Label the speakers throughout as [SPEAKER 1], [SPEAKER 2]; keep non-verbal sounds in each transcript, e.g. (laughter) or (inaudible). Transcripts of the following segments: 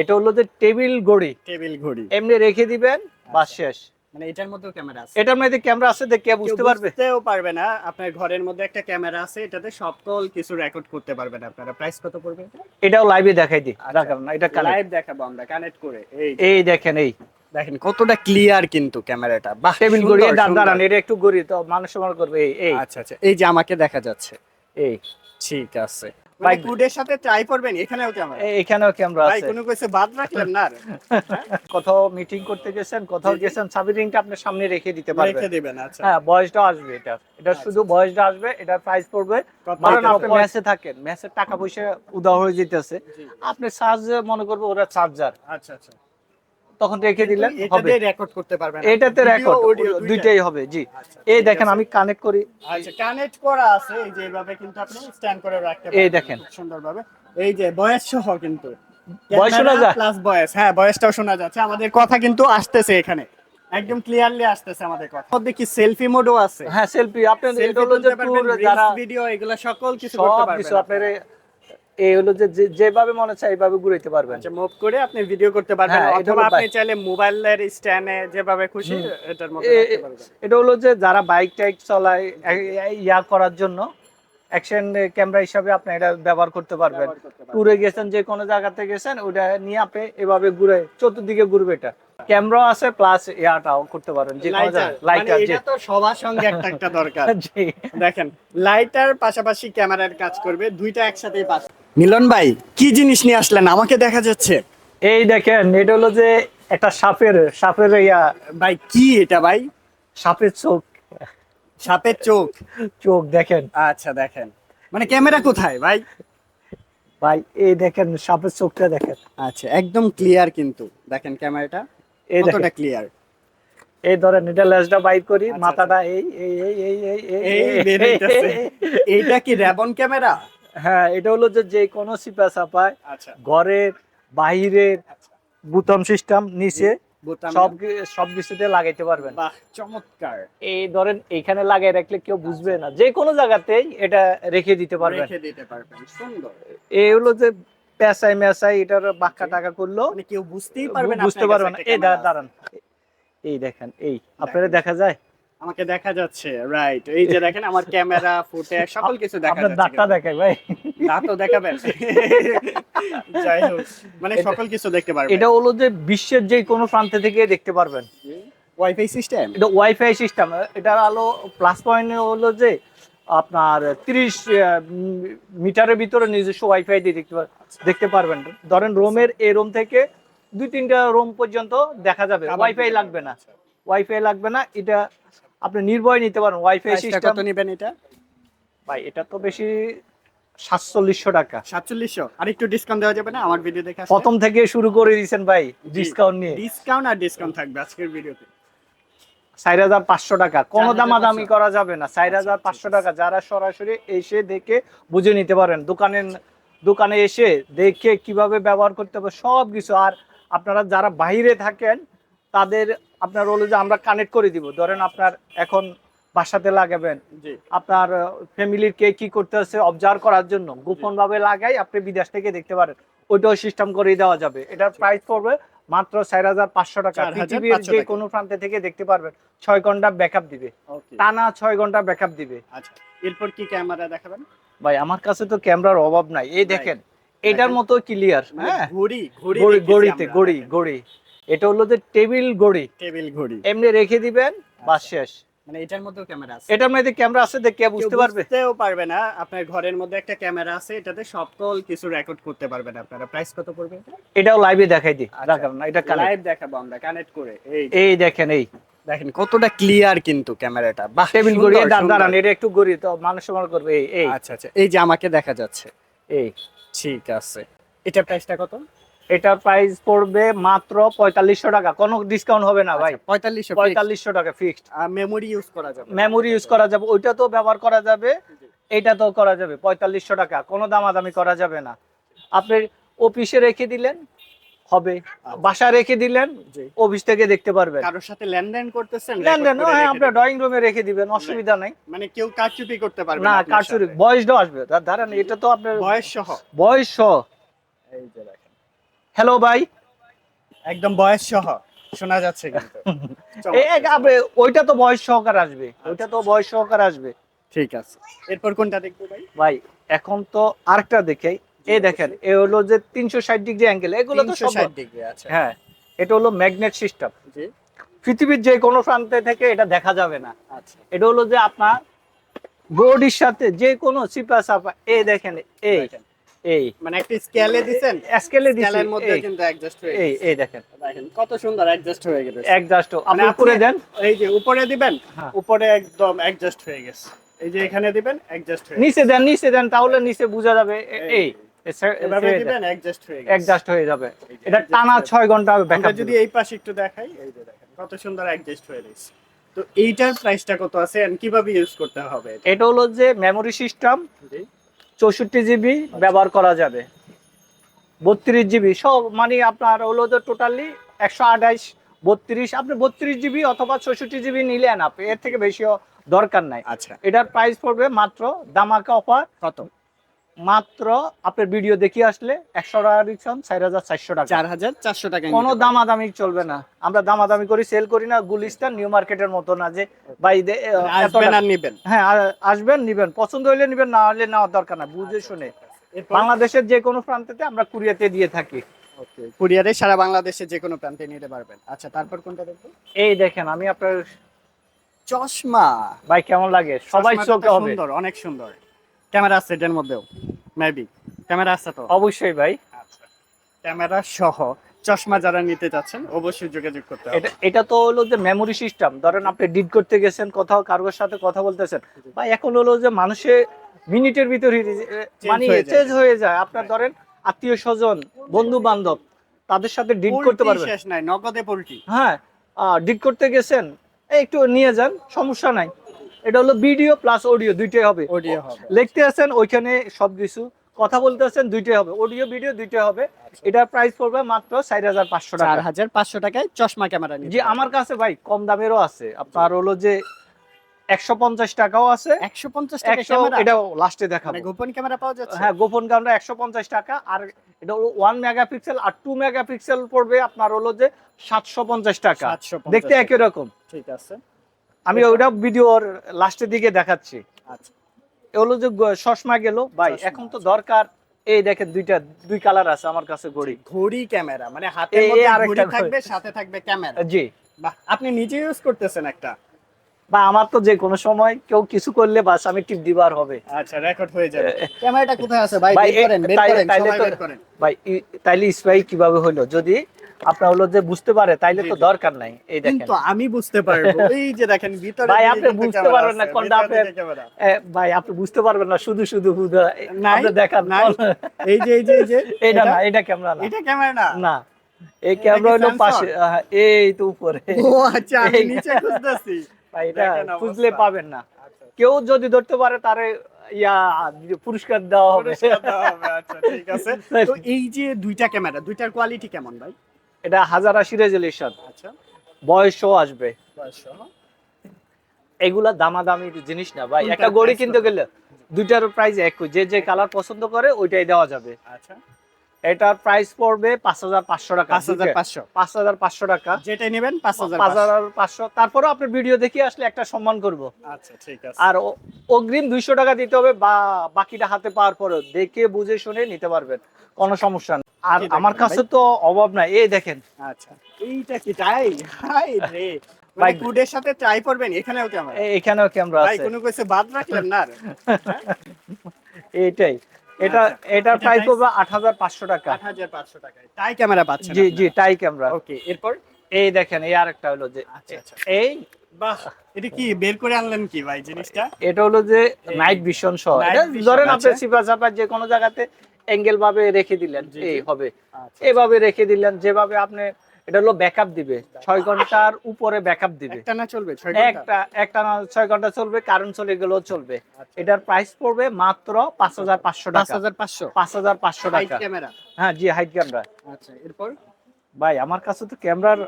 [SPEAKER 1] এটা হলো যে টেবিল ঘড়ি।
[SPEAKER 2] টেবিল ঘড়ি।
[SPEAKER 1] এমনি রেখে দিবেন বাস শেষ।
[SPEAKER 2] মানে এটার মধ্যেও ক্যামেরা আছে?
[SPEAKER 1] এটার মধ্যে ক্যামেরা আছে দেখে বুঝতে পারবে।
[SPEAKER 2] বুঝতেও পারবে না। আপনার ঘরের মধ্যে একটা ক্যামেরা আছে এটাতে সকল কিছু রেকর্ড করতে পারবেন আপনারা। প্রাইস কত পড়বে
[SPEAKER 1] এটাও লাইভে দেখাই দিই।
[SPEAKER 2] আচ্ছা।
[SPEAKER 1] দেখাবো না এটা
[SPEAKER 2] লাইভ দেখাবো আমরা কানেক্ট করে। এই
[SPEAKER 1] এই দেখেন এই।
[SPEAKER 2] দেখেন কতটা ক্লিয়ার কিন্তু ক্যামেরাটা। বাহ
[SPEAKER 1] টেবিল ঘড়ি দাঁড়ান, এটা একটু ঘড়ি তো মানুষ সমান করবে এই এই।
[SPEAKER 2] আচ্ছা আচ্ছা। এই যে আমাকে দেখা যাচ্ছে।
[SPEAKER 1] এই।
[SPEAKER 2] ঠিক আছে।
[SPEAKER 1] ভাই-
[SPEAKER 2] গুডের কুডের সাথে ট্রাই করবেন এখানেও ক্যামেরা
[SPEAKER 1] এখানেও ক্যামেরা আছে?
[SPEAKER 2] কোনো কিছু বাদ রাখলেন না (laughs)
[SPEAKER 1] কোথাও মিটিং করতে গেছেন কোথাও। গেছেন সাবিরিংটা আপনি সামনে রেখে দিতে পারবেন।
[SPEAKER 2] রেখে দিবেন আচ্ছা।
[SPEAKER 1] হ্যাঁ বয়সটা আসবে এটা। এটা শুধু বয়সটা আসবে এটা প্রাইস পড়বে। কারণ আপনি মেসে থাকেন মেসে টাকা পয়সা উদাহরণ হয়ে যেতেছে। আপনি চার্জ মনে করবে ওরা চার্জার
[SPEAKER 2] আচ্ছা আচ্ছা।
[SPEAKER 1] তখন রেখে দিলেন হবে।
[SPEAKER 2] রেকর্ড করতে পারবেন
[SPEAKER 1] এটাতে রেকর্ড দুইটাই হবে জি।
[SPEAKER 2] আচ্ছা,
[SPEAKER 1] এই দেখেন আমি কানেক্ট করি।
[SPEAKER 2] আচ্ছা কানেক্ট করা আছে এই যে এভাবে কিন্তু আপনি স্ট্যান্ড করে রাখতে পারবেন
[SPEAKER 1] এই দেখেন।
[SPEAKER 2] সুন্দরভাবে। এই যে বয়স সহ কিন্তু।
[SPEAKER 1] বয়স শোনা যায়?
[SPEAKER 2] প্লাস বয়স হ্যাঁ বয়সটাও শোনা যাচ্ছে। আমাদের কথা কিন্তু আসতেছে এখানে। একদম ক্লিয়ারলি আসতেছে আমাদের কথা। মধ্যে কি সেলফি মোডও আছে?
[SPEAKER 1] হ্যাঁ সেলফি
[SPEAKER 2] পারবেন
[SPEAKER 1] যারা
[SPEAKER 2] ভিডিও এগুলো সকল কিছু করতে পারবেন
[SPEAKER 1] এই হলো যে যেভাবে মনে চায় এইভাবে ঘুরাইতে পারবেন।
[SPEAKER 2] আচ্ছা মুভ করে আপনি ভিডিও করতে পারবেন
[SPEAKER 1] হ্যাঁ,
[SPEAKER 2] অথবা আপনি চাইলে মোবাইলের স্ট্যান্ডে যেভাবে খুশি এটার মধ্যে রাখতে পারবেন।
[SPEAKER 1] এটা হলো যে যারা বাইক টাইক চলায় ইয়া করার জন্য অ্যাকশন ক্যামেরা হিসাবে আপনি এটা ব্যবহার করতে পারবেন। ট্যুরে গেছেন যে কোনো জায়গাতে গেছেন ওটা নিয়ে আপনি এভাবে ঘুরে চতুর্দিকে ঘুরবে এটা। ক্যামেরা আছে প্লাস ইয়াটাও করতে পারেন যে কোনো
[SPEAKER 2] লাইটার মানে
[SPEAKER 1] লাইটার
[SPEAKER 2] এটা তো সবার সঙ্গে একটা একটা দরকার। (laughs)
[SPEAKER 1] জি।
[SPEAKER 2] দেখেন লাইটার পাশাপাশি ক্যামেরার কাজ করবে দুইটা একসাথেই পাস। মিলন ভাই কি জিনিস নিয়ে আসলেন? আমাকে দেখা যাচ্ছে।
[SPEAKER 1] এই দেখেন এটা হলো যে একটা সাপের সাপের ইয়া।
[SPEAKER 2] ভাই কি এটা ভাই?
[SPEAKER 1] সাপের চোখ।
[SPEAKER 2] সাপের চোখ।
[SPEAKER 1] চোখ দেখেন।
[SPEAKER 2] আচ্ছা দেখেন। মানে ক্যামেরা কোথায় ভাই?
[SPEAKER 1] ভাই এই দেখেন সাপের চোখটা দেখেন।
[SPEAKER 2] আচ্ছা একদম ক্লিয়ার কিন্তু। দেখেন ক্যামেরাটা
[SPEAKER 1] এই দেখেন।
[SPEAKER 2] কতটা ক্লিয়ার
[SPEAKER 1] এই ধরেন এটা লেজটা বাইর করি
[SPEAKER 2] আচ্ছা,
[SPEAKER 1] মাথাটা এই এই এই এই এই এই।
[SPEAKER 2] এইটা কি র্যাবন ক্যামেরা?
[SPEAKER 1] হ্যাঁ এটা হলো যে যে কোনো সিপা চাপায়
[SPEAKER 2] আচ্ছা।
[SPEAKER 1] ঘরের বাহিরের বুতাম সিস্টেম নিচে সব সব কিছুতে লাগাইতে পারবেন।
[SPEAKER 2] বাহ চমৎকার।
[SPEAKER 1] এই ধরেন এখানে লাগাই রাখলে কেউ বুঝবে না। যে কোনো জায়গাতেই এটা রেখে দিতে পারবেন।
[SPEAKER 2] রেখে দিতে পারবেন সুন্দর।
[SPEAKER 1] এই হলো যে পেঁচাই মেসাই এটার বাক্কা টাকা করল।
[SPEAKER 2] মানে কেউ বুঝতেই পারবে না
[SPEAKER 1] বুঝতে পারবে না। এই দাঁড়ান। এই দেখেন এই আপনারা দেখা যায়।
[SPEAKER 2] আমাকে দেখা যাচ্ছে রাইট এই যে দেখেন আমার ক্যামেরা ফুটে সকল কিছু দেখা
[SPEAKER 1] আপনার
[SPEAKER 2] যাচ্ছে
[SPEAKER 1] দাঁতটা দেখাই ভাই।
[SPEAKER 2] দাঁতও দেখাবেন? (laughs) যাই হোক মানে সকল কিছু দেখতে পারবেন।
[SPEAKER 1] এটা হলো যে বিশ্বের যে কোনো প্রান্ত থেকে দেখতে পারবেন।
[SPEAKER 2] ওয়াইফাই সিস্টেম
[SPEAKER 1] এটা ওয়াইফাই সিস্টেম এটার আলো প্লাস পয়েন্ট হলো যে আপনার তিরিশ মিটারের ভিতরে নিজস্ব ওয়াইফাই দিয়ে দেখতে পার- দেখতে পারবেন। ধরেন রোমের এই রুম থেকে দুই তিনটা রুম পর্যন্ত দেখা যাবে। ওয়াইফাই লাগবে না। ওয়াইফাই লাগবে না এটা আপনি নির্ভয় নিতে পারেন ওয়াইফাই সিস্টেম
[SPEAKER 2] কত নেবেন এটা?
[SPEAKER 1] ভাই এটা তো বেশি সাতচল্লিশশো টাকা।
[SPEAKER 2] সাতচল্লিশশো? আর একটু ডিসকাউন্ট দেওয়া যাবে না? আমার ভিডিও দেখে
[SPEAKER 1] প্রথম থেকে শুরু করে দিয়েছেন ভাই ডিসকাউন্ট নিয়ে।
[SPEAKER 2] ডিসকাউন্ট আর ডিসকাউন্ট থাকবে আজকের ভিডিওতে
[SPEAKER 1] চার হাজার পাঁচশো টাকা। কোনো
[SPEAKER 2] 4,500
[SPEAKER 1] দামাদামি করা যাবে না। চার হাজার পাঁচশো টাকা। যারা সরাসরি এসে দেখে বুঝে নিতে পারেন। দোকানে দোকানে এসে দেখে কীভাবে ব্যবহার করতে হবে সব কিছু আর আপনারা যারা বাইরে থাকেন তাদের আপনার হলো যে আমরা কানেক্ট করে দিব। ধরেন আপনার এখন বাসাতে লাগাবেন। আপনার ফ্যামিলির কে কি করতে হচ্ছে অবজার্ভ করার জন্য। গোপন ভাবে লাগাই আপনি বিদেশ থেকে দেখতে পারেন। ওইটাও সিস্টেম করে দেওয়া যাবে। এটার প্রাইস পড়বে মাত্র চার হাজার পাঁচশো টাকা। পৃথিবীর যে কোনো প্রান্তে থেকে দেখতে পারবেন। ছয় ঘণ্টা ব্যাকআপ দিবে। টানা ছয় ঘণ্টা ব্যাকআপ দিবে।
[SPEAKER 2] আচ্ছা। এরপর কি ক্যামেরা দেখাবেন?
[SPEAKER 1] ভাই আমার কাছে তো ক্যামেরার অভাব নাই। এই দেখেন এটার মতো ক্লিয়ার
[SPEAKER 2] মানে
[SPEAKER 1] হ্যাঁ?
[SPEAKER 2] ঘড়ি ঘড়ি
[SPEAKER 1] ঘড়িতে ঘড়ি ঘড়ি। এটা হলো যে টেবিল ঘড়ি।
[SPEAKER 2] টেবিল ঘড়ি।
[SPEAKER 1] এমনি রেখে দিবেন বাস শেষ।
[SPEAKER 2] মানে এটার মধ্যেও ক্যামেরা আছে।
[SPEAKER 1] এটার মধ্যে ক্যামেরা আছে দেখে বুঝতে পারবে।
[SPEAKER 2] বুঝতেও পারবে না আপনার ঘরের মধ্যে একটা ক্যামেরা আছে এটাতে সকল কিছু রেকর্ড করতে পারবেন আপনারা। প্রাইস কত পড়বে
[SPEAKER 1] এটাও লাইভে দেখাই দিই।
[SPEAKER 2] আচ্ছা।
[SPEAKER 1] দেখাবো না এটা
[SPEAKER 2] লাইভ দেখাবো আমরা কানেক্ট করে। এই
[SPEAKER 1] এই দেখেন এই।
[SPEAKER 2] দেখেন কতটা ক্লিয়ার কিন্তু ক্যামেরাটা। বাহ
[SPEAKER 1] টেবিল ঘড়ি দাঁড়ান, এটা একটু ঘড়ি তো মানুষ সমান করবে এই এই।
[SPEAKER 2] আচ্ছা আচ্ছা এই যে আমাকে দেখা যাচ্ছে।
[SPEAKER 1] এই।
[SPEAKER 2] ঠিক আছে। এটা প্রাইসটা কত?
[SPEAKER 1] এটার প্রাইস পড়বে মাত্র পঁয়তাল্লিশশো টাকা। কোনো ডিসকাউন্ট হবে না ভাই।
[SPEAKER 2] আচ্ছা, পঁয়তাল্লিশশো
[SPEAKER 1] পঁয়তাল্লিশশো টাকা ফিক্সড আর
[SPEAKER 2] মেমোরি ইউজ করা যাবে।
[SPEAKER 1] মেমোরি ইউজ করা যাবে। ওইটা তো ব্যবহার করা যাবে। এটা তো করা যাবে। পঁয়তাল্লিশশো টাকা। কোনো দামাদামি করা যাবে না। আপনি অফিসে রেখে দিলেন হবে। বাসায় রেখে দিলেন। অফিস থেকে দেখতে পারবেন।
[SPEAKER 2] কারোর সাথে লেনদেন করতেছেন
[SPEAKER 1] লেনদেন হ্যাঁ
[SPEAKER 2] দিবেন।
[SPEAKER 1] ড্রয়িং রুমে রেখে দিবেন অসুবিধা নাই।
[SPEAKER 2] মানে কেউ কারচুপি করতে পারবে
[SPEAKER 1] না
[SPEAKER 2] সাথে।
[SPEAKER 1] বয়সটাও আসবে। ধরেন এটা তো আপনার
[SPEAKER 2] বয়স সহ
[SPEAKER 1] বয়স সহ
[SPEAKER 2] এই যে দেখেন।
[SPEAKER 1] হ্যালো ভাই
[SPEAKER 2] একদম বয়স সহ শোনা যাচ্ছে কিন্তু। (laughs)
[SPEAKER 1] আপনি ওইটা তো বয়স সহকার আসবে। ওইটা তো বয়স সহকার আসবে।
[SPEAKER 2] ঠিক আছে। এরপর কোনটা দেখব ভাই?
[SPEAKER 1] ভাই এখন তো আরেকটা দেখে। এই দেখেন এ হলো যে তিনশো ষাট ডিগ্রি অ্যাঙ্গেল এগুলো তো
[SPEAKER 2] 360 ডিগ্রি আছে
[SPEAKER 1] হ্যাঁ এটা হলো ম্যাগনেট সিস্টেম পৃথিবীর যে কোনো প্রান্তে থেকে এটা দেখা যাবে না।
[SPEAKER 2] আচ্ছা।
[SPEAKER 1] এটা হলো যে আপনার বডির সাথে যে কোনো চিপা চাপা এ দেখেন এই। এই।
[SPEAKER 2] মানে একটা স্কেলে দিছেন?
[SPEAKER 1] স্কেলে
[SPEAKER 2] স্কেলের মধ্যে কিন্তু অ্যাডজাস্ট হয়ে
[SPEAKER 1] এই এই দেখেন।
[SPEAKER 2] দেখেন কত সুন্দর অ্যাডজাস্ট হয়ে গেছে।
[SPEAKER 1] একজাস্ট
[SPEAKER 2] মানে
[SPEAKER 1] আপনি উপরে দেন।
[SPEAKER 2] এই যে উপরে দিবেন
[SPEAKER 1] হ্যাঁ।
[SPEAKER 2] উপরে একদম অ্যাডজাস্ট হয়ে গেছে। এই যে এখানে দিবেন অ্যাডজাস্ট হয়ে
[SPEAKER 1] নিচে দেন নিচে দেন তাহলে নিচে বোঝা যাবে এই।
[SPEAKER 2] এভাবে দিবেন অ্যাডজাস্ট হয়ে গেছে।
[SPEAKER 1] অ্যাডজাস্ট হয়ে যাবে। এটা টানা ছয়
[SPEAKER 2] ঘণ্টা
[SPEAKER 1] ব্যাকআপ
[SPEAKER 2] যদি এই পাশে একটু দেখাই এই যে দেখেন কত সুন্দর অ্যাডজাস্ট হয়ে গেছে। তো এইটার প্রাইসটা কত আছে? এন্ড কীভাবে ইউজ করতে হবে এটা?
[SPEAKER 1] হলো যে মেমোরি সিস্টেম চৌষট্টি জিবি। ব্যবহার করা যাবে। বত্রিশ জিবি সব মানে আপনার হলো তো টোটালি একশো আঠাইশ বত্রিশ আপনি বত্রিশ জিবি অথবা চৌষট্টি জিবি নিলেন আপনি এর থেকে বেশিও দরকার নাই।
[SPEAKER 2] আচ্ছা।
[SPEAKER 1] এটার প্রাইস পড়বে মাত্র দামাকা অফার
[SPEAKER 2] কত?
[SPEAKER 1] মাত্র আপনার ভিডিও দেখিয়ে আসলে একশো টাকা দিচ্ছেন চার হাজার চারশো টাকা।
[SPEAKER 2] চার হাজার চারশো টাকা
[SPEAKER 1] কোনো দামাদামি চলবে না। আমরা দামাদামি করি সেল করি না গুলিস্তান নিউ মার্কেটের মতো না যে ভাই
[SPEAKER 2] নিবেন।
[SPEAKER 1] হ্যাঁ আসবেন নিবেন। পছন্দ হইলে নিবেন না হলে নেওয়ার দরকার না বুঝে শুনে। বাংলাদেশের যে কোনো প্রান্তেতে আমরা কুরিয়াতে দিয়ে থাকি।
[SPEAKER 2] ওকে। কুরিয়ারে সারা বাংলাদেশে যে কোনো প্রান্তে নিতে পারবেন। আচ্ছা তারপর কোনটা দেখব?
[SPEAKER 1] এই দেখেন আমি আপনার
[SPEAKER 2] চশমা।
[SPEAKER 1] ভাই কেমন লাগে? সবাই চোখে হবে।
[SPEAKER 2] সুন্দর অনেক সুন্দর। ক্যামেরা আছে এটার মধ্যেও মেবি ক্যামেরা আছে তো?
[SPEAKER 1] অবশ্যই ভাই।
[SPEAKER 2] আচ্ছা। ক্যামেরা সহ চশমা যারা নিতে চাচ্ছেন অবশ্যই যোগাযোগ করতে হবে।
[SPEAKER 1] এটা এটা তো হলো যে মেমোরি সিস্টেম ধরেন আপনি ডিড করতে গেছেন কোথাও কারোর সাথে কথা বলতেছেন। বা এখন হলো যে মানুষে মিনিটের ভিতরে মানে চেঞ্জ হয়ে যায়। আপনার ধরেন আত্মীয় স্বজন বন্ধু বান্ধব তাদের সাথে ডিড করতে পারবেন।
[SPEAKER 2] শেষ নাই নগদে পোল্ট্রি
[SPEAKER 1] হ্যাঁ ডিড করতে গেছেন এই একটু নিয়ে যান সমস্যা নাই। এটা হলো ভিডিও প্লাস অডিও দুইটাই হবে।
[SPEAKER 2] অডিও হবে
[SPEAKER 1] লিখতে আছেন ওইখানে সবকিছু। কথা বলতে আছেন দুইটাই হবে। অডিও ভিডিও দুইটাই হবে। এটার প্রাইস পড়বে মাত্র চার হাজার পাঁচশো
[SPEAKER 2] চার
[SPEAKER 1] টাকা
[SPEAKER 2] হাজার পাঁচশো টাকায় চশমা ক্যামেরা
[SPEAKER 1] যে আমার কাছে ভাই কম দামেরও আছে। আপনার হলো যে একশো পঞ্চাশ টাকাও আছে।
[SPEAKER 2] একশো পঞ্চাশ
[SPEAKER 1] এটাও লাস্টে দেখাবো।
[SPEAKER 2] মানে গোপন ক্যামেরা পাওয়া যাচ্ছে?
[SPEAKER 1] হ্যাঁ গোপন ক্যামেরা একশো পঞ্চাশ টাকা। আর এটা হলো ওয়ান মেগাপিক্সেল আর টু মেগাপিক্সেল পড়বে আপনার হলো যে সাতশো পঞ্চাশ টাকা।
[SPEAKER 2] 750
[SPEAKER 1] দেখতে একই রকম।
[SPEAKER 2] ঠিক আছে।
[SPEAKER 1] আমি ওইটা ভিডিওর লাস্টের দিকে দেখাচ্ছি।
[SPEAKER 2] আচ্ছা।
[SPEAKER 1] এ যে চশমা গেল। ভাই এখন তো দরকার। এই দেখেন দুইটা দুই কালার আছে আমার কাছে ঘড়ি।
[SPEAKER 2] ঘড়ি ক্যামেরা মানে হাতের
[SPEAKER 1] এই- এই
[SPEAKER 2] মধ্যে ঘড়ি
[SPEAKER 1] ঘড়ি।
[SPEAKER 2] থাকবে সাথে থাকবে ক্যামেরা
[SPEAKER 1] জি।
[SPEAKER 2] বাহ আপনি নিজে ইউজ করতেছেন একটা।
[SPEAKER 1] বা আমার তো যে কোনো সময় কেউ কিছু করলে বাস আমি টিপ দিবার হবে।
[SPEAKER 2] আচ্ছা রেকর্ড হয়ে যাবে। ক্যামেরাটা কোথায় আছে? ভাই বের করেন বের করেন বের করেন।
[SPEAKER 1] ভাই তাইলে স্পাই কীভাবে হলো যদি আপনার হলো যে বুঝতে পারে তাইলে তো দরকার নাই। এই দেখেন।
[SPEAKER 2] কিন্তু আমি বুঝতে পারব। (laughs) এই যে দেখেন ভিতরে
[SPEAKER 1] ভাই, আপনি বুঝতে পারবেন না কোনটা। এ, ভাই আপনি বুঝতে পারবেন না শুধু শুধু আপনি দেখান।
[SPEAKER 2] নাই। এই যে এই যে এই যে (laughs)
[SPEAKER 1] এটা না
[SPEAKER 2] এটা-
[SPEAKER 1] ক্যামেরা না।
[SPEAKER 2] এটা ক্যামেরা না।
[SPEAKER 1] না। এই ক্যামেরা হলো পাশে এই তো উপরে।
[SPEAKER 2] ও আচ্ছা আমি নিচে খুঁজতেছি। (laughs)
[SPEAKER 1] ভাই এটা খুঁজলে পাবেন না। কেউ যদি ধরতে পারে তারে ইয়া পুরস্কার দেওয়া হবে।
[SPEAKER 2] পুরস্কার দেওয়া হবে, আচ্ছা, ঠিক আছে। তো এই যে দুইটা ক্যামেরা দুইটার কোয়ালিটি কেমন ভাই?
[SPEAKER 1] এটা হাজার আশি রেজলিউশন
[SPEAKER 2] আচ্ছা।
[SPEAKER 1] বয়সও আসবে। এগুলা দামাদামি জিনিস না ভাই একটা গড়ি কিনতে গেলে দুইটার প্রাইস একই যে যে কালার পছন্দ করে ওইটাই দেওয়া যাবে।
[SPEAKER 2] আচ্ছা।
[SPEAKER 1] এটার প্রাইস পড়বে পাঁচ হাজার পাঁচশো টাকা
[SPEAKER 2] পাঁচ হাজার পাঁচশো।
[SPEAKER 1] পাঁচ হাজার পাঁচশো টাকা।
[SPEAKER 2] যেটাই নেবেন পাঁচ হাজার
[SPEAKER 1] পাঁচ হাজার পাঁচশো। তারপরেও আপনার ভিডিও দেখে আসলে একটা সম্মান করব।
[SPEAKER 2] আচ্ছা ঠিক আছে।
[SPEAKER 1] আর অগ্রিম দুইশো টাকা দিতে হবে বা বাকিটা হাতে পাওয়ার পরেও। দেখে বুঝে শুনে নিতে পারবেন। কোনো সমস্যা নেই আর আমার কাছে তো অভাব নাই। এই দেখেন।
[SPEAKER 2] আচ্ছা। এইটা কি হাই রে।
[SPEAKER 1] ভাই-
[SPEAKER 2] ভাই কুডের সাথে ট্রাই করবেন এখানেও ক্যামেরা
[SPEAKER 1] এখানেও ক্যামেরা
[SPEAKER 2] ভাই
[SPEAKER 1] আছে।
[SPEAKER 2] কোনো কইছে বাদ রাখলেন না (laughs)
[SPEAKER 1] এইটাই। এটা
[SPEAKER 2] আচ্ছা। এটা
[SPEAKER 1] প্রাইস
[SPEAKER 2] price?
[SPEAKER 1] পড়বে আট হাজার পাঁচশো টাকা।
[SPEAKER 2] আট হাজার পাঁচশো টাকায়। টাই ক্যামেরা পাচ্ছেন
[SPEAKER 1] জি জি টাই ক্যামেরা
[SPEAKER 2] ওকে এরপর?
[SPEAKER 1] এই দেখেন এই আরেকটা হলো যে
[SPEAKER 2] আচ্ছা, আচ্ছা।
[SPEAKER 1] এই
[SPEAKER 2] বাহ এটা কি বের করে আনলেন কি ভাই জিনিসটা?
[SPEAKER 1] এটা হলো যে নাইট ভিশন সহ। ধরেন আপনি। সিপা চাপা যে কোনো জায়গাতে অ্যাঙ্গেল ভাবে রেখে দিলেন এই হবে।
[SPEAKER 2] আচ্ছা
[SPEAKER 1] এভাবে রেখে দিলেন যেভাবে আপনি এটা হলো ব্যাকআপ দিবে। ছয় ঘণ্টার উপরে ব্যাকআপ দিবে।
[SPEAKER 2] একটা না চলবে? ছয় ঘণ্টা?
[SPEAKER 1] একটা একটা না ছয় ঘণ্টা চলবে কারেন্ট চলে গেলেও চলবে।
[SPEAKER 2] আচ্ছা।
[SPEAKER 1] এটার প্রাইস পড়বে মাত্র পাঁচ হাজার পাঁচশো
[SPEAKER 2] পাঁচ
[SPEAKER 1] টাকা
[SPEAKER 2] হাজার পাঁচশো?
[SPEAKER 1] পাঁচ হাজার পাঁচশো টাকা।
[SPEAKER 2] ক্যামেরা
[SPEAKER 1] হ্যাঁ জি হাইট ক্যামেরা
[SPEAKER 2] আচ্ছা এরপর?
[SPEAKER 1] ভাই আমার কাছে তো ক্যামেরার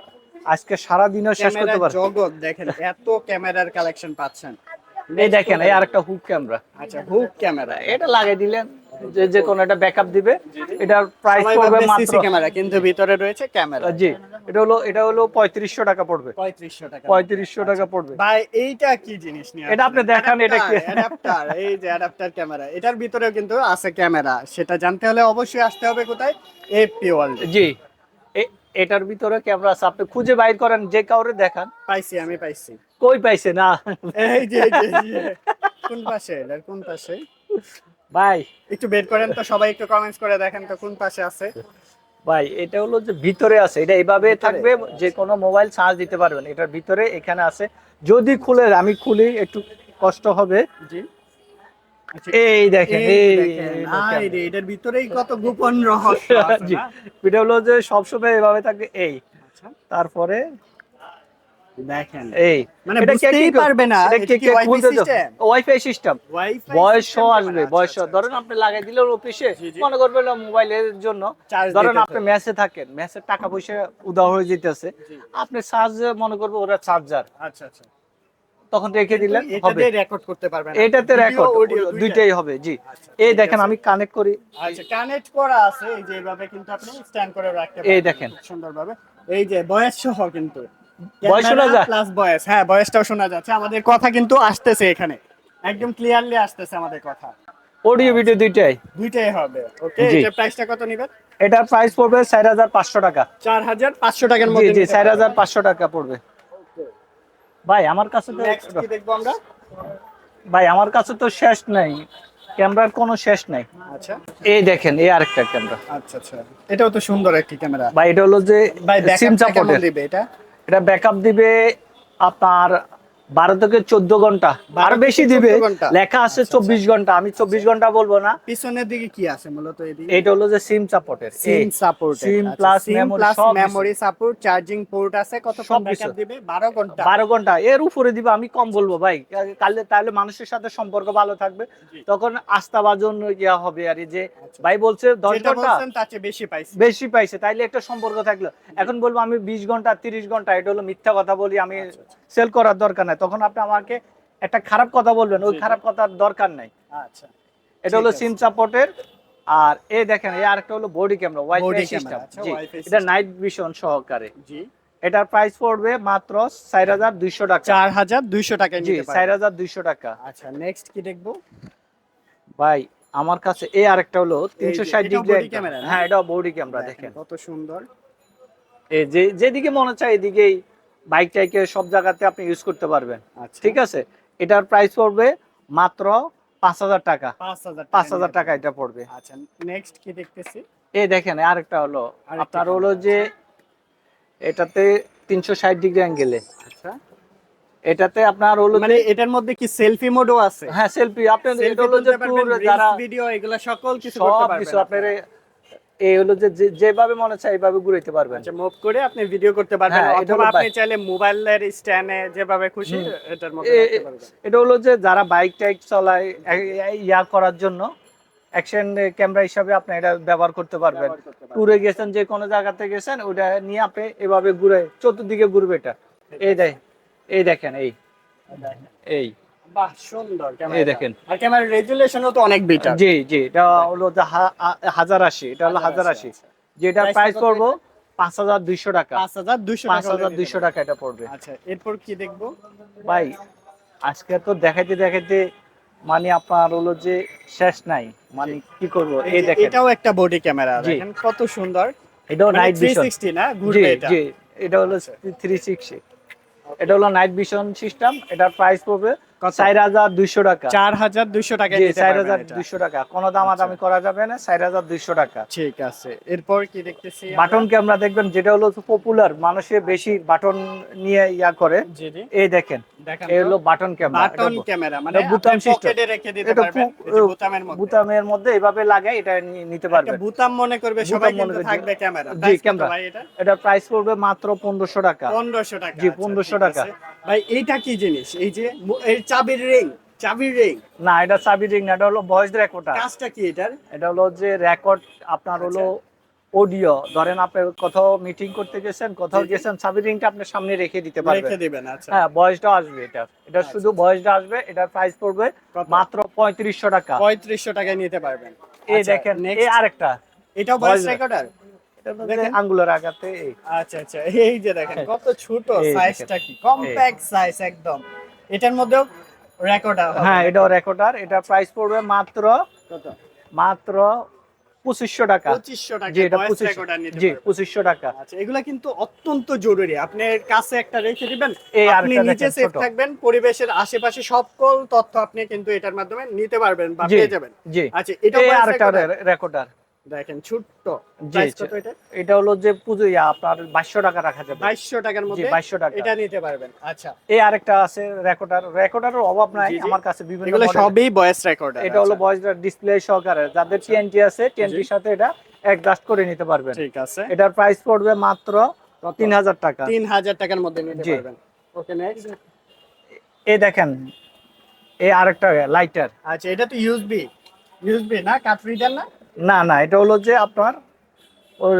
[SPEAKER 1] আজকে সারা দিনও শেষ করতে
[SPEAKER 2] ক্যামেরার
[SPEAKER 1] পারে
[SPEAKER 2] জগৎ দেখেন এত ক্যামেরার কালেকশন পাচ্ছেন।
[SPEAKER 1] এই দেখেন এই আরেকটা হুক ক্যামেরা
[SPEAKER 2] আচ্ছা হুক ক্যামেরা
[SPEAKER 1] এটা লাগিয়ে দিলেন। যে যে কোনো একটা ব্যাকআপ দিবে এটার প্রাইস পড়বে মাত্র
[SPEAKER 2] সিসি ক্যামেরা কিন্তু ভিতরে রয়েছে ক্যামেরা
[SPEAKER 1] জি এটা হলো এটা হলো পঁয়ত্রিশশো টাকা পড়বে।
[SPEAKER 2] পঁয়ত্রিশশো টাকা।
[SPEAKER 1] পঁয়ত্রিশশো টাকা পড়বে।
[SPEAKER 2] ভাই এইটা কি জিনিস নিয়ে
[SPEAKER 1] এটা আপনি দেখান, এটা কি?
[SPEAKER 2] অ্যাডাপ্টার এই যে অ্যাডাপ্টার ক্যামেরা এটার ভিতরেও কিন্তু আছে ক্যামেরা সেটা জানতে হলে অবশ্যই আসতে হবে কোথায়? এপি ওয়ার্ল্ড
[SPEAKER 1] জি। এ- এটার ভিতরে ক্যামেরা আছে। আপনি খুঁজে বাইর করেন যে কাউরে দেখান।
[SPEAKER 2] পাইছি আমি পাইছি।
[SPEAKER 1] কই পাইছে? না।
[SPEAKER 2] এই যে এই যে, কোন পাশে? কোন পাশে?
[SPEAKER 1] ভাই।
[SPEAKER 2] একটু বের করেন তো সবাই একটু কমেন্টস করে দেখেন তো কোন পাশে আছে।
[SPEAKER 1] ভাই এটা হলো যে ভিতরে আছে এটা এইভাবে থাকবে যে কোনো মোবাইল চার্জ দিতে পারবেন এটার ভিতরে এখানে আছে। যদি খুলে আমি খুলি একটু কষ্ট হবে।
[SPEAKER 2] জি। আচ্ছা,
[SPEAKER 1] এই দেখেন
[SPEAKER 2] এই এটার ভিতরেই কত গোপন রহস্য (laughs) আছে
[SPEAKER 1] এটা হলো যে সবসময় এভাবে থাকবে এই।
[SPEAKER 2] আচ্ছা,
[SPEAKER 1] তারপরে
[SPEAKER 2] দেখেন।
[SPEAKER 1] এই
[SPEAKER 2] মানে
[SPEAKER 1] এটা কে কি
[SPEAKER 2] বুঝতেই পারবে না,
[SPEAKER 1] এটা
[SPEAKER 2] এটা
[SPEAKER 1] কি
[SPEAKER 2] কে Wi-Fi
[SPEAKER 1] খুলতে
[SPEAKER 2] system?
[SPEAKER 1] ওয়াইফাই সিস্টেম বয়স আসবে বয়স
[SPEAKER 2] আচ্ছা, আচ্ছা,
[SPEAKER 1] ধরেন আপনি লাগাই দিলেন অফিসে
[SPEAKER 2] জি, জি।
[SPEAKER 1] মনে করবেন মোবাইলের জন্য। ধরেন আপনি
[SPEAKER 2] হবে।
[SPEAKER 1] থাকেন ম্যাচের টাকা পয়সা উদা হয়ে যেতেছে। আপনি চার্জ মনে করবে ওরা চার্জার
[SPEAKER 2] আচ্ছা আচ্ছা।
[SPEAKER 1] তখন রেখে দিলেন হবে।
[SPEAKER 2] রেকর্ড করতে পারবেন
[SPEAKER 1] এটাতে রেকর্ড দুইটাই হবে জি।
[SPEAKER 2] আচ্ছা,
[SPEAKER 1] এই দেখেন আমি কানেক্ট করি।
[SPEAKER 2] আচ্ছা কানেক্ট করা আছে এই যে এইভাবে কিন্তু আপনি স্ট্যান্ড করে রাখতে
[SPEAKER 1] এই দেখেন।
[SPEAKER 2] সুন্দরভাবে। এই যে বয়স সহ কিন্তু।
[SPEAKER 1] বয়স শোনা যায়?
[SPEAKER 2] প্লাস বয়স। হ্যাঁ বয়সটাও শোনা যাচ্ছে। আমাদের কথা কিন্তু আসতেছে এখানে। একদম ক্লিয়ারলি আসতেছে আমাদের কথা।
[SPEAKER 1] অডিও ভিডিও দুইটাই?
[SPEAKER 2] দুইটাই হবে। ওকে
[SPEAKER 1] জি।
[SPEAKER 2] প্রাইসটা কত নিবেন?
[SPEAKER 1] এটার প্রাইস পড়বে চার হাজার পাঁচশো টাকা।
[SPEAKER 2] চার হাজার পাঁচশো টাকার মধ্যে
[SPEAKER 1] জি হাজার পাঁচশো টাকা পড়বে। ভাই আমার কাছে তো
[SPEAKER 2] নেক্সট কি দেখব আমরা?
[SPEAKER 1] ভাই আমার কাছে তো শেষ নাই। ক্যামেরার কোনো শেষ নাই।
[SPEAKER 2] আচ্ছা।
[SPEAKER 1] এই দেখেন এই আরেকটা ক্যামেরা।
[SPEAKER 2] আচ্ছা আচ্ছা। এটাও তো সুন্দর একটি ক্যামেরা।
[SPEAKER 1] ভাই এটা হলো যে সিম
[SPEAKER 2] দিবে এটা?
[SPEAKER 1] এটা ব্যাকআপ দিবে আপনার বারো থেকে চোদ্দ
[SPEAKER 2] ঘণ্টা।
[SPEAKER 1] আর বেশি দিবে। লেখা আছে
[SPEAKER 2] আচ্ছা,
[SPEAKER 1] চব্বিশ ঘণ্টা। আমি চব্বিশ ঘণ্টা বলব না।
[SPEAKER 2] পিছনের দিকে কি আছে মূলত
[SPEAKER 1] এটা হলো যে সিম সাপোর্টের
[SPEAKER 2] SIM support
[SPEAKER 1] SIM plus memory
[SPEAKER 2] support charging port আছে
[SPEAKER 1] সব
[SPEAKER 2] ব্যাকআপ দিবে? 12 ঘণ্টা।
[SPEAKER 1] বারো ঘণ্টা। এর উপরে দিবে আমি কম বলব ভাই। তাহলে তাহলে মানুষের সাথে সম্পর্ক ভালো থাকবে। তখন আস্থাভাজন ইয়া হবে আর যে
[SPEAKER 2] আচ্ছা।
[SPEAKER 1] ভাই বলছে দশ
[SPEAKER 2] যেটা ঘণ্টা? তার চেয়ে বেশি পাইছি।
[SPEAKER 1] বেশি পাইছে। তাইলে একটা সম্পর্ক থাকল। এখন বলব আমি বিশ ঘণ্টা তিরিশ ঘণ্টা এটা হলো মিথ্যা কথা বলি আমি
[SPEAKER 2] আচ্ছা, আচ্ছা।
[SPEAKER 1] সেল করার দরকার নাই। তখন আপনি আমাকে একটা খারাপ কথা বলবেন ওই। খারাপ কথার দরকার নাই।
[SPEAKER 2] আচ্ছা।
[SPEAKER 1] এটা হলো সিম সাপোর্টের আর এ দেখেন এই আরেকটা হলো বডি ক্যামেরা ওয়াইফাই সিস্টেম জি এটা নাইট ভিশন সহকারে।
[SPEAKER 2] জি।
[SPEAKER 1] এটার প্রাইস পড়বে মাত্র চার হাজার দুইশো টাকা।
[SPEAKER 2] 4200 টাকায়
[SPEAKER 1] জি
[SPEAKER 2] নিতে
[SPEAKER 1] চার
[SPEAKER 2] পারবেন
[SPEAKER 1] হাজার দুইশো টাকা।
[SPEAKER 2] আচ্ছা নেক্সট কি দেখব?
[SPEAKER 1] ভাই আমার কাছে এই আরেকটা হলো তিনশো ষাট
[SPEAKER 2] এটাও
[SPEAKER 1] ডিগ্রি
[SPEAKER 2] ক্যামেরা
[SPEAKER 1] হ্যাঁ এটা বডি ক্যামেরা দেখেন।
[SPEAKER 2] কত সুন্দর।
[SPEAKER 1] এই যে যেদিকে মনে চায় এদিকেই বাইক টাইকে সব জায়গাতে আপনি ইউজ করতে পারবেন।
[SPEAKER 2] আচ্ছা।
[SPEAKER 1] ঠিক আছে? এটার প্রাইস পড়বে মাত্র পাঁচ হাজার টাকা। পাঁচ হাজার টাকা এটা পড়বে।
[SPEAKER 2] আচ্ছা নেক্সট কি দেখতেছি?
[SPEAKER 1] এই দেখেন আরেকটা হলো আপনার হলো যে এটাতে তিনশো ষাট ডিগ্রি অ্যাঙ্গেলে
[SPEAKER 2] আচ্ছা।
[SPEAKER 1] এটাতে আপনার হলো
[SPEAKER 2] মানে এটার মধ্যে কি সেলফি মোডও আছে?
[SPEAKER 1] হ্যাঁ সেলফি আপনার এটা হলো যে যারা
[SPEAKER 2] ভিডিও এগুলা সকল কিছু করতে
[SPEAKER 1] সব
[SPEAKER 2] পারবেন
[SPEAKER 1] কিছু আপনার। এই হলো যে যেভাবে মনে চায় এইভাবে ঘুরাইতে পারবেন।
[SPEAKER 2] আচ্ছা মুভ করে আপনি ভিডিও করতে পারবেন
[SPEAKER 1] হ্যাঁ,
[SPEAKER 2] অথবা আপনি চাইলে মোবাইলের স্ট্যান্ডে যেভাবে খুশি এটার মধ্যে রাখতে পারবেন।
[SPEAKER 1] এটা হলো যে যারা বাইক টাইক চালায় ইয়া করার জন্য অ্যাকশন ক্যামেরা হিসাবে আপনি এটা ব্যবহার করতে পারবেন।
[SPEAKER 2] ব্যবহার করতে পারবেন।
[SPEAKER 1] ট্যুরে গেছেন যে কোনো জায়গাতে গেছেন ওটা নিয়ে আপনি এভাবে ঘুরে চতুর্দিকে ঘুরবে এটা। এই দেখ এই দেখেন এই। এই।
[SPEAKER 2] বাহ সুন্দর
[SPEAKER 1] এই দেখেন।
[SPEAKER 2] আর ক্যামেরার রেজুলেশনও তো অনেক বেটার
[SPEAKER 1] জি জি এটা হলো যে হা- হা- হাজার আশি এটা হলো হাজার আশি যেটার প্রাইস
[SPEAKER 2] কত
[SPEAKER 1] পাঁচ হাজার দুইশো টাকা।
[SPEAKER 2] পাঁচ হাজার দুইশো
[SPEAKER 1] পাঁচ হাজার দুইশো টাকা এটা পড়বে।
[SPEAKER 2] আচ্ছা এরপর কি দেখব?
[SPEAKER 1] ভাই আজকে তো দেখাইতে দেখাইতে মানে আপনার হলো যে শেষ নাই। মানে কি করব? এই
[SPEAKER 2] এই
[SPEAKER 1] দেখেন।
[SPEAKER 2] এটাও একটা বডি ক্যামেরা। দেখেন কত সুন্দর।
[SPEAKER 1] এটাও নাইট
[SPEAKER 2] থ্রি
[SPEAKER 1] ভিশন
[SPEAKER 2] সিক্সটি না? ঘুরবে এটা।
[SPEAKER 1] জি এটা হলো থ্রি সিক্সটি এটা হলো নাইট ভিশন সিস্টেম এটার প্রাইস পড়বে? চার হাজার দুইশো টাকা।
[SPEAKER 2] চার হাজার দুইশো টাকা
[SPEAKER 1] চার হাজার দুইশো টাকা। কোনো দামাদামি করা যাবে না চার হাজার দুইশো টাকা।
[SPEAKER 2] ঠিক আছে। এরপর কি দেখতেছি
[SPEAKER 1] বাটন ক্যামেরা দেখবেন? যেটা হলো পপুলার মানুষে বেশি বাটন নিয়ে ইয়া করে।
[SPEAKER 2] জি জি।
[SPEAKER 1] এই দেখেন এই হলো বাটন ক্যামেরা
[SPEAKER 2] বাটন ক্যামেরা মানে
[SPEAKER 1] বুতাম
[SPEAKER 2] আপনি রেখে দিতে পারবেন।
[SPEAKER 1] পু-
[SPEAKER 2] এই যে বোতামের মধ্যে।
[SPEAKER 1] বুতামের মধ্যে এভাবে লাগাই এটা নিতে
[SPEAKER 2] একটা
[SPEAKER 1] পারবেন।
[SPEAKER 2] বুতাম মনে করবে সবাই
[SPEAKER 1] মনে
[SPEAKER 2] কিন্তু থাকবে ক্যামেরা।
[SPEAKER 1] জি, ক্যামেরা।
[SPEAKER 2] এটা?
[SPEAKER 1] প্রাইস পড়বে মাত্র পনেরোশো টাকা।
[SPEAKER 2] পনেরোশো টাকা
[SPEAKER 1] জি,
[SPEAKER 2] আচ্ছা,
[SPEAKER 1] 1500 টাকা।
[SPEAKER 2] ভাই এইটা কি জিনিস? এই যে এই চাবির রিং চাবির রিং
[SPEAKER 1] না এটা চাবি রিং না এটা হলো ভয়েস রেকর্ডার
[SPEAKER 2] কাজটা কি এটার?
[SPEAKER 1] এটা হলো যে রেকর্ড আপনার হলো অডিও ধরেন আপনি কোথাও মিটিং করতে গেছেন কোথাও। গেছেন সাবি রিংটা আপনি সামনে রেখে দিতে পারবেন।
[SPEAKER 2] রেখে দিবেন আচ্ছা।
[SPEAKER 1] হ্যাঁ ভয়েসটা আসবে এটা। এটা
[SPEAKER 2] আচ্ছা,
[SPEAKER 1] শুধু ভয়েসটা আসবে এটার প্রাইস পড়বে মাত্র পঁয়ত্রিশশো টাকা।
[SPEAKER 2] পঁয়ত্রিশশো টাকায় নিতে পারবেন।
[SPEAKER 1] এই
[SPEAKER 2] আচ্ছা,
[SPEAKER 1] দেখেন এই আরেকটা
[SPEAKER 2] এটাও ভয়েস রেকর্ডার
[SPEAKER 1] এটা। আঙ্গুলের আগাতে
[SPEAKER 2] আচ্ছা আচ্ছা এই যে দেখেন কত ছোট সাইজটা কি কম্প্যাক্ট সাইজ একদম। এটার মধ্যেও রেকর্ডার
[SPEAKER 1] হ্যাঁ এটাও রেকর্ডার এটা প্রাইস পড়বে মাত্র
[SPEAKER 2] কত?
[SPEAKER 1] মাত্র পঁচিশশো টাকা।
[SPEAKER 2] পঁচিশশো টাকা
[SPEAKER 1] জি এটা
[SPEAKER 2] ভয়েস
[SPEAKER 1] পঁচিশ
[SPEAKER 2] রেকর্ডার নিতে
[SPEAKER 1] জি পঁচিশশো টাকা।
[SPEAKER 2] আচ্ছা এগুলা কিন্তু অত্যন্ত জরুরি। আপনার কাছে একটা রেখে দিবেন আপনি সেফ থাকবেন পরিবেশের আশেপাশে সকল তথ্য আপনি কিন্তু এটার মাধ্যমে নিতে পারবেন বা
[SPEAKER 1] জি
[SPEAKER 2] পেয়ে যাবেন।
[SPEAKER 1] জি।
[SPEAKER 2] আচ্ছা এটা
[SPEAKER 1] আরেকটা রেকর্ডার
[SPEAKER 2] দেখেন ছোট্ট প্রাইস কত এটা?
[SPEAKER 1] এটা হলো যে পুজো আপনার টাকা রাখা যাবে।
[SPEAKER 2] টাকার মধ্যে
[SPEAKER 1] টাকা।
[SPEAKER 2] এটা নিতে পারবেন। আচ্ছা।
[SPEAKER 1] এই আরেকটা আছে রেকর্ডার রেকর্ডারের অভাব নাই। আমার কাছে বিভিন্ন
[SPEAKER 2] এগুলো সবই ভয়েস রেকর্ডার
[SPEAKER 1] এটা হলো ভয়েস ডিসপ্লে সহকারে। যাদের টিএনটি আছে টিএনটির সাথে এটা অ্যাডজাস্ট করে নিতে পারবেন।
[SPEAKER 2] ঠিক আছে।
[SPEAKER 1] এটার প্রাইস পড়বে মাত্র তিন হাজার টাকা।
[SPEAKER 2] তিন হাজার টাকার মধ্যে নিতে। পারবেন। ওকে নেক্সট
[SPEAKER 1] এই দেখেন এই আরেকটা লাইটার
[SPEAKER 2] আচ্ছা এটা তো ইউএসবি ইউএসবি না? কাট রিডার না?
[SPEAKER 1] না না এটা হলো যে আপনার ওর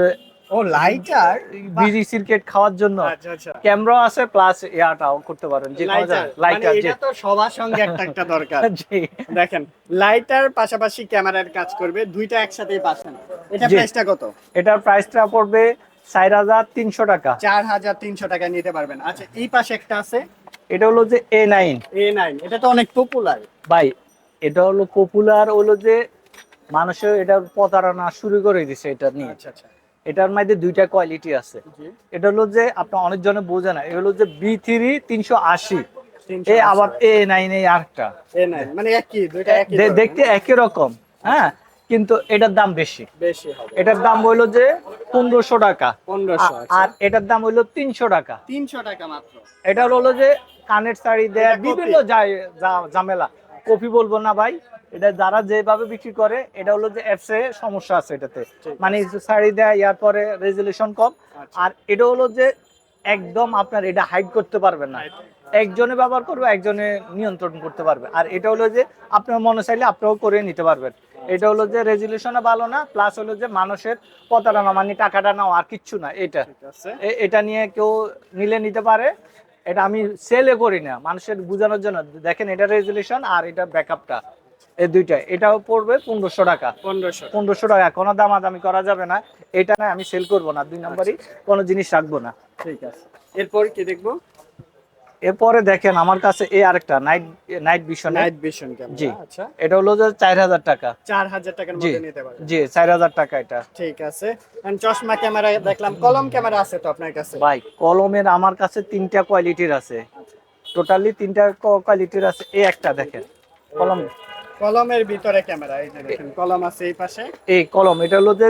[SPEAKER 2] ও লাইটার
[SPEAKER 1] বিজি সার্কিট খাওয়ার জন্য।
[SPEAKER 2] আচ্ছা আচ্ছা।
[SPEAKER 1] ক্যামেরা আছে প্লাস ইয়াটাও করতে পারেন যে
[SPEAKER 2] লাইটার মানে এটা তো সবার সঙ্গে একটা একটা দরকার। (laughs) দেখেন লাইটার পাশাপাশি ক্যামেরার কাজ করবে দুইটা একসাথেই পাচ্ছেন। এটা। প্রাইসটা কত?
[SPEAKER 1] এটার প্রাইসটা পড়বে চার হাজার তিনশো টাকা।
[SPEAKER 2] চার হাজার তিনশো টাকা নিতে পারবেন। আচ্ছা এই পাশে একটা আছে?
[SPEAKER 1] এটা হলো যে এ নাইন
[SPEAKER 2] এ নাইন এটা তো অনেক পপুলার
[SPEAKER 1] ভাই এটা হলো পপুলার হলো যে মানুষের এটা প্রতারণা শুরু করে দিছে এটা নিয়ে।
[SPEAKER 2] আচ্ছা আচ্ছা।
[SPEAKER 1] এটার মধ্যে দুইটা কোয়ালিটি আছে। এটা হলো যে আপনার অনেকজনে বোঝে না এটা হলো যে বি থ্রি তিনশো আশি। এই আবার এ নাইন এই আরেকটা।
[SPEAKER 2] মানে একই।
[SPEAKER 1] দেখতে একই রকম হ্যাঁ কিন্তু এটার দাম বেশি।
[SPEAKER 2] বেশি হবে।
[SPEAKER 1] এটার দাম হইল যে পনেরোশো টাকা।
[SPEAKER 2] পনেরোশো
[SPEAKER 1] আর এটার দাম হইল তিনশো টাকা।
[SPEAKER 2] তিনশো টাকা মাত্র।
[SPEAKER 1] এটা হলো যে কানের শাড়ি দেয় বিভিন্ন যায় ঝামেলা। কপি বলব না ভাই এটা যারা যেভাবে বিক্রি করে এটা হলো যে অ্যাপসে সমস্যা আছে এটাতে। মানে শাড়ি দেয় ইয়ার পরে রেজুলেশন কম।
[SPEAKER 2] আচ্ছা।
[SPEAKER 1] আর এটা হলো যে একদম আপনার এটা হাইড করতে পারবেন না। একজনে ব্যবহার করবে একজনে নিয়ন্ত্রণ করতে পারবে। আর এটা হলো যে আপনার মনে চাইলে আপনিও করে নিতে পারবেন। এটা হলো যে রেজুলেশনও ভালো না প্লাস হলো যে মানুষের প্রতারণা মানে টাকাটা নাও আর কিচ্ছু না এটা। এটা নিয়ে কেউ নিলে নিতে পারে। এটা আমি সেলে করি না। মানুষের বোঝানোর জন্য। দেখেন এটা রেজুলেশন আর এটা ব্যাকআপটা এই দুইটা এটাও পড়বে পনেরোশো টাকা।
[SPEAKER 2] পনেরোশো
[SPEAKER 1] পনেরোশো টাকা কোনো দামাদামি করা যাবে না। এটা না আমি সেল করব না দুই নম্বরই কোনো জিনিস রাখব না।
[SPEAKER 2] ঠিক আছে। এরপর কি দেখব?
[SPEAKER 1] এরপরে দেখেন আমার কাছে এই আরেকটা night night vision
[SPEAKER 2] night vision camera
[SPEAKER 1] জি।
[SPEAKER 2] আচ্ছা।
[SPEAKER 1] এটা হলো যে চার হাজার টাকা।
[SPEAKER 2] চার হাজার টাকার
[SPEAKER 1] জি।
[SPEAKER 2] মধ্যে নিতে পারবেন।
[SPEAKER 1] জি চার হাজার টাকা এটা।
[SPEAKER 2] ঠিক আছে। And চশমা ক্যামেরা দেখলাম কলম ক্যামেরা আছে তো আপনার কাছে?
[SPEAKER 1] ভাই কলমের আমার কাছে তিনটা কোয়ালিটির আছে। টোটালি তিনটা কোয়ালিটির আছে। এই একটা দেখেন কলম।
[SPEAKER 2] কলমের ভিতরে ক্যামেরা এই যে দেখেন কলম আছে এই পাশে।
[SPEAKER 1] এই কলম এটা হলো যে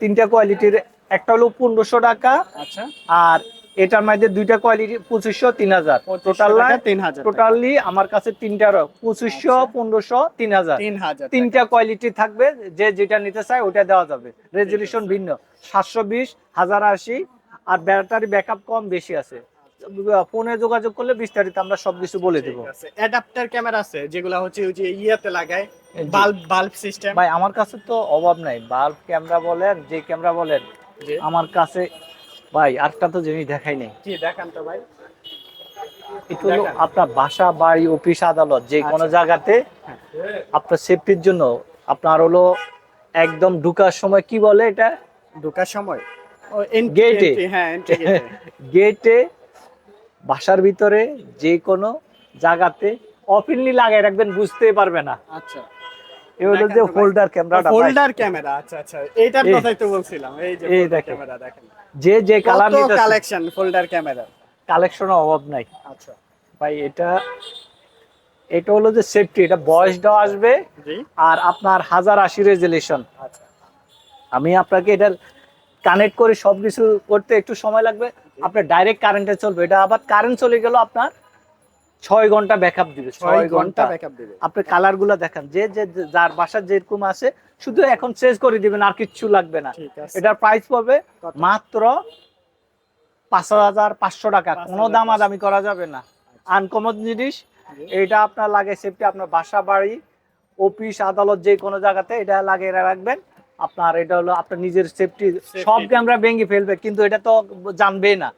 [SPEAKER 1] তিনটা কোয়ালিটির একটা হলো পনেরোশো টাকা
[SPEAKER 2] আচ্ছা।
[SPEAKER 1] আর এটার মধ্যে দুইটা কোয়ালিটি পঁচিশশো তিন হাজার। টোটাল
[SPEAKER 2] তিন হাজার
[SPEAKER 1] টোটালি আমার কাছে তিনটার পঁচিশশো পনেরোশো তিন হাজার।
[SPEAKER 2] তিন হাজার
[SPEAKER 1] তিনটা কোয়ালিটি থাকবে যে যেটা নিতে চায় ওটা দেওয়া যাবে। রেজলিউশন ভিন্ন। সাতশো বিশ হাজার আশি আর ব্যাটারি ব্যাকআপ কম বেশি আছে। ফোনে যোগাযোগ করলে বিস্তারিত আমরা সবকিছু বলে দেবো।
[SPEAKER 2] অ্যাডাপ্টার ক্যামেরা আছে যেগুলা হচ্ছে ওই যে ইয়েতে লাগায় বাল্ব বাল্ব সিস্টেম
[SPEAKER 1] ভাই আমার কাছে তো অভাব নাই। বাল্ব ক্যামেরা বলেন যে ক্যামেরা বলেন আমার কাছে ভাই আরেকটা তো জিনিস দেখাই নেই।
[SPEAKER 2] জি দেখান তো ভাই।
[SPEAKER 1] এটা হলো আপনার বাসা বাড়ি অফিস আদালত যে কোনো
[SPEAKER 2] আচ্ছা।
[SPEAKER 1] জায়গাতে আপনার সেফটির জন্য আপনার হলো একদম ঢুকার সময় কি বলে এটা?
[SPEAKER 2] ঢোকার সময়। এন্ট্রি হ্যাঁ গেটে
[SPEAKER 1] গেটে (laughs) বাসার ভিতরে যে কোনো জায়গাতে অফিনলি লাগাই রাখবেন বুঝতে পারবে না।
[SPEAKER 2] আচ্ছা।
[SPEAKER 1] এ হলো যে
[SPEAKER 2] তো
[SPEAKER 1] হোল্ডার ক্যামেরাটা
[SPEAKER 2] ফোল্ডার ক্যামেরা আচ্ছা আচ্ছা। এইটার কথাই তো বলছিলাম। এই যে
[SPEAKER 1] এই দেখেন।
[SPEAKER 2] ক্যামেরা দেখেন।
[SPEAKER 1] যে যে কালার নিতে
[SPEAKER 2] কালেকশন ফোল্ডার ক্যামেরা
[SPEAKER 1] কালেকশনের অভাব নাই।
[SPEAKER 2] আচ্ছা।
[SPEAKER 1] ভাই এটা এটা হলো যে সেফটি এটা বয়সটাও আসবে আর আপনার হাজার আশি রেজুলেশন
[SPEAKER 2] আচ্ছা।
[SPEAKER 1] আমি আপনাকে এটার কানেক্ট করে সবকিছু করতে একটু সময় লাগবে। আপনার ডাইরেক্ট কারেন্টে চলবে। এটা আবার কারেন্ট চলে গেল আপনার ছয় ঘণ্টা ব্যাকআপ দিবে
[SPEAKER 2] ছয় ঘণ্টা ব্যাকআপ দিবে।
[SPEAKER 1] আপনি কালারগুলা দেখেন যে যে যার বাসার যেরকম আছে শুধু এখন চেঞ্জ করে দিবেন আর কিচ্ছু লাগবে না। এটার প্রাইস পড়বে
[SPEAKER 2] কত?
[SPEAKER 1] মাত্র পাঁচ হাজার পাঁচশো টাকা। কোনো
[SPEAKER 2] হাজার
[SPEAKER 1] দামাদামি করা যাবে না। আনকমন জিনিস এটা আপনার লাগে সেফটি আপনার বাসা বাড়ি অফিস আদালত যে কোনো জায়গাতে এটা লাগিয়ে রাখবেন। আপনার এটা হলো আপনার নিজের সেফটি। সব ক্যামেরা ভেঙে ফেলবে কিন্তু এটা তো জানবেই না।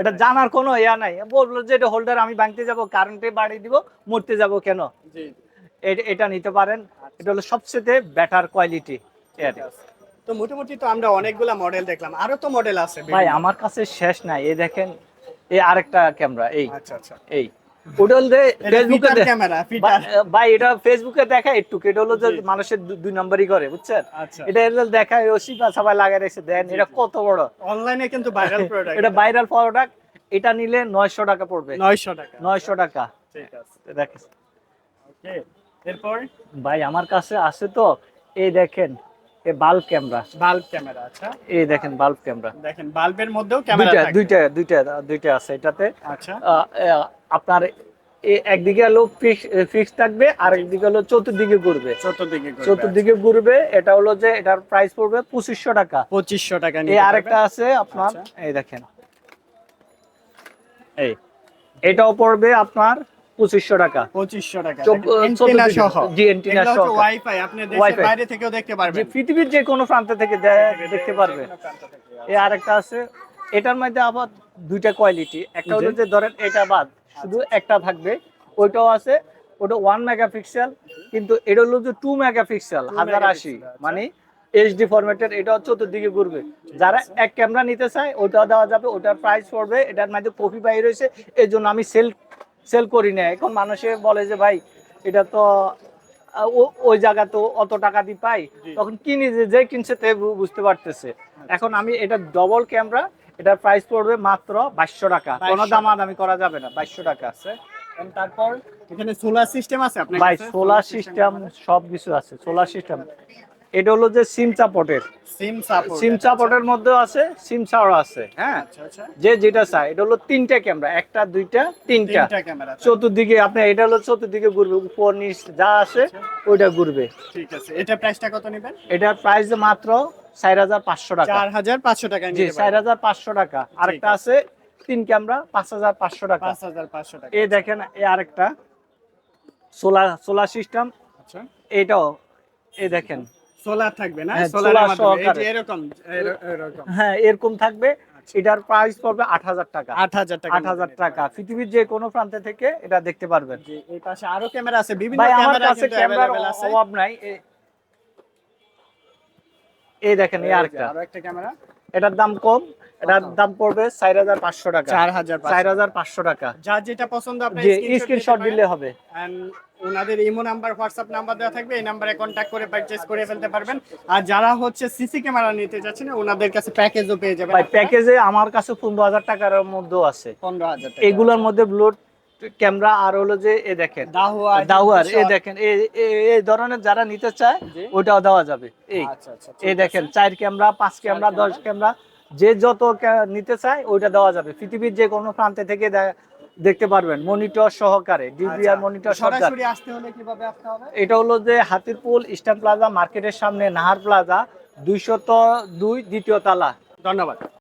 [SPEAKER 1] এটা জানার কোনো ইয়া নাই। বলল যে এটা হোল্ডার আমি ভাঙতে যাব কারেন্টে বাড়িয়ে দিব মরতে যাব কেন? এটা নিতে পারেন। এটা হলো সবচেয়ে বেটার কোয়ালিটি
[SPEAKER 2] তো মোটামুটি তো আমরা অনেকগুলা মডেল দেখলাম। আরও তো মডেল আছে
[SPEAKER 1] ভাই আমার কাছে শেষ নাই। এই দেখেন এই আরেকটা ক্যামেরা এই।
[SPEAKER 2] আচ্ছা আচ্ছা।
[SPEAKER 1] এই। ওটা হলো ফেসবুকে
[SPEAKER 2] ক্যামেরা
[SPEAKER 1] ভাই- এটা ফেসবুকে দেখায় একটু এটা হলো যে মানুষের দুই নম্বরই করে বুঝছেন?
[SPEAKER 2] আচ্ছা।
[SPEAKER 1] এটা হলো দেখায় রশিপা সবাই লাগাই রেখেছে। দেন এটা কত বড়?
[SPEAKER 2] অনলাইনে কিন্তু ভাইরাল প্রোডাক্ট (laughs)
[SPEAKER 1] এটা ভাইরাল প্রোডাক্ট এটা নিলে নয়শো টাকা পড়বে।
[SPEAKER 2] 900 টাকা।
[SPEAKER 1] নয়শো টাকা।
[SPEAKER 2] ঠিক আছে।
[SPEAKER 1] দেখেন।
[SPEAKER 2] ওকে এরপর?
[SPEAKER 1] ভাই আমার কাছে আছে তো এই দেখেন এই বাল্ব ক্যামেরা
[SPEAKER 2] বাল্ব ক্যামেরা আচ্ছা।
[SPEAKER 1] এই দেখেন বাল্ব ক্যামেরা
[SPEAKER 2] দেখেন বাল্বের মধ্যেও ক্যামেরা
[SPEAKER 1] দুইটা
[SPEAKER 2] থাকে।
[SPEAKER 1] দুইটা দুইটা দুইটা আছে এটাতে।
[SPEAKER 2] আচ্ছা।
[SPEAKER 1] আপনার একদিকে হলো ফিক্স থাকবে আর একদিকে হলো চতুর্দিকে ঘুরবে।
[SPEAKER 2] চতুর্দিকে
[SPEAKER 1] ঘুরবে এটা হলো যে এটার প্রাইস পড়বে পঁচিশশো টাকা।
[SPEAKER 2] পঁচিশশো টাকা
[SPEAKER 1] এই আরেকটা আছে আপনার
[SPEAKER 2] আচ্ছা।
[SPEAKER 1] এই দেখেন। এই। এটাও পড়বে আপনার পঁচিশশো টাকা।
[SPEAKER 2] 2500 টাকা। এন্টিনা সহ। ওয়াইফাই আপনি বাইরে থেকেও দেখতে পারবেন।
[SPEAKER 1] পৃথিবীর যে কোনো প্রান্ত থেকে দেখতে পারবে। এই আরেকটা আছে। এটার মধ্যে আবার দুইটা কোয়ালিটি একটা হলো যে ধরেন এটা বাদ শুধু একটা থাকবে। ওইটাও আছে। ওটা ওয়ান মেগাপিক্সেল কিন্তু এটা হলো যে টু মেগাপিক্সেল হাজার আশি।
[SPEAKER 2] আচ্ছা।
[SPEAKER 1] মানে এইচডি ফরম্যাটের এটা চতুর্দিকে ঘুরবে। যারা এক ক্যামেরা নিতে চায় ওটাও দেওয়া যাবে। ওটার প্রাইস পড়বে। এটার মধ্যে কপি বাইর হয়েছে এই জন্য আমি সেল সেল করি না। এখন মানুষে বলে যে ভাই এটা তো ওই জায়গা তো অত টাকা দিয়ে পাই। তখন কিনি যে যে কিনছে তে বুঝতে পারতেছে। এখন আমি এটা ডবল ক্যামেরা এটার প্রাইস পড়বে মাত্র বাইশশো টাকা। কোনো
[SPEAKER 2] 2200
[SPEAKER 1] দামাদামি করা যাবে না বাইশশো টাকা আছে।
[SPEAKER 2] তারপর এখানে সোলার সিস্টেম আছে আপনার
[SPEAKER 1] ভাই সোলার সিস্টেম সব কিছু আছে সোলার সিস্টেম এটা হলো যে সিম সাপোর্টের
[SPEAKER 2] সিম সাপোর্ট
[SPEAKER 1] সিম সাপোর্টের মধ্যেও আছে সিম ছাড়াও আছে। হ্যাঁ?
[SPEAKER 2] আচ্ছা। আচ্ছা
[SPEAKER 1] যে যেটা চায় এটা হলো তিনটা ক্যামেরা একটা দুইটা তিনটা।
[SPEAKER 2] ক্যামেরা
[SPEAKER 1] চতুর্দিকে আপনি এটা হলো চতুর্দিকে ঘুরবে উপর নিচ যা আছে ওইটা ঘুরবে।
[SPEAKER 2] ঠিক আছে। এটা প্রাইসটা কত নেবেন?
[SPEAKER 1] এটার প্রাইস মাত্র চার হাজার পাঁচশো টাকা।
[SPEAKER 2] 4500 টাকা
[SPEAKER 1] জি চার হাজার পাঁচশো টাকা। আরেকটা আছে তিন ক্যামেরা পাঁচ হাজার পাঁচশো টাকা।
[SPEAKER 2] 5500 টাকা।
[SPEAKER 1] এই দেখেন এই আরেকটা। সোলার সোলার সিস্টেম
[SPEAKER 2] আচ্ছা।
[SPEAKER 1] এটাও এই দেখেন
[SPEAKER 2] সোলার থাকবে না?
[SPEAKER 1] হ্যাঁ,
[SPEAKER 2] সোলার
[SPEAKER 1] সহকারে।
[SPEAKER 2] এরকম এরকম।
[SPEAKER 1] হ্যাঁ এরকম থাকবে। আচ্ছা। এটার প্রাইস পড়বে আট হাজার টাকা।
[SPEAKER 2] আট হাজার টাকা।
[SPEAKER 1] আট হাজার টাকা। পৃথিবীর যে কোনো প্রান্তে থেকে এটা দেখতে পারবেন।
[SPEAKER 2] এই পাশে আরও ক্যামেরা আছে বিভিন্ন ক্যামেরা আছে।
[SPEAKER 1] ক্যামেরার অভাব নাই। এই দেখেন এই আরেকটা।
[SPEAKER 2] আরও একটা ক্যামেরা
[SPEAKER 1] এটার দাম কম। এটার আচ্ছা। দাম পড়বে চার হাজার পাঁচশো টাকা।
[SPEAKER 2] চার হাজার
[SPEAKER 1] চার হাজার পাঁচশো টাকা।
[SPEAKER 2] যা যেটা পছন্দ আপনি
[SPEAKER 1] স্ক্রিনশট দিলে হবে।
[SPEAKER 2] ওনাদের ইমো নাম্বার হোয়াটসঅ্যাপ নাম্বার দেওয়া থাকবে। এই নাম্বারে কন্ট্যাক্ট করে পারচেজ করে ফেলতে পারবেন। আর যারা হচ্ছে সিসি ক্যামেরা নিতে যাচ্ছেন ওনাদের কাছে প্যাকেজও পেয়ে যাবেন।
[SPEAKER 1] ভাই প্যাকেজে আমার কাছে পনেরো হাজার টাকার মধ্যেও আছে।
[SPEAKER 2] পনেরো হাজার
[SPEAKER 1] এগুলোর মধ্যে ব্লুট ক্যামেরা আর হলো যে এ দেখেন দাওয়ার এই দেখেন এই- ধরনের যারা নিতে চায় ওটাও দেওয়া যাবে। এই
[SPEAKER 2] আচ্ছা আচ্ছা
[SPEAKER 1] এই দেখেন চার ক্যামেরা পাঁচ ক্যামেরা দশ ক্যামেরা। যে যত নিতে চায় ওইটা দেওয়া যাবে। পৃথিবীর যে কোনো প্রান্তে থেকে দেখতে পারবেন মনিটর সহকারে ডিবিআর মনিটর
[SPEAKER 2] আচ্ছা। সরাসরি আসতে হলে কীভাবে আসতে হবে?
[SPEAKER 1] এটা হলো যে হাতিরপুল ইস্টার্ন প্লাজা মার্কেটের সামনে নাহার প্লাজা দুইশত দুই দ্বিতীয় তালা।
[SPEAKER 2] ধন্যবাদ।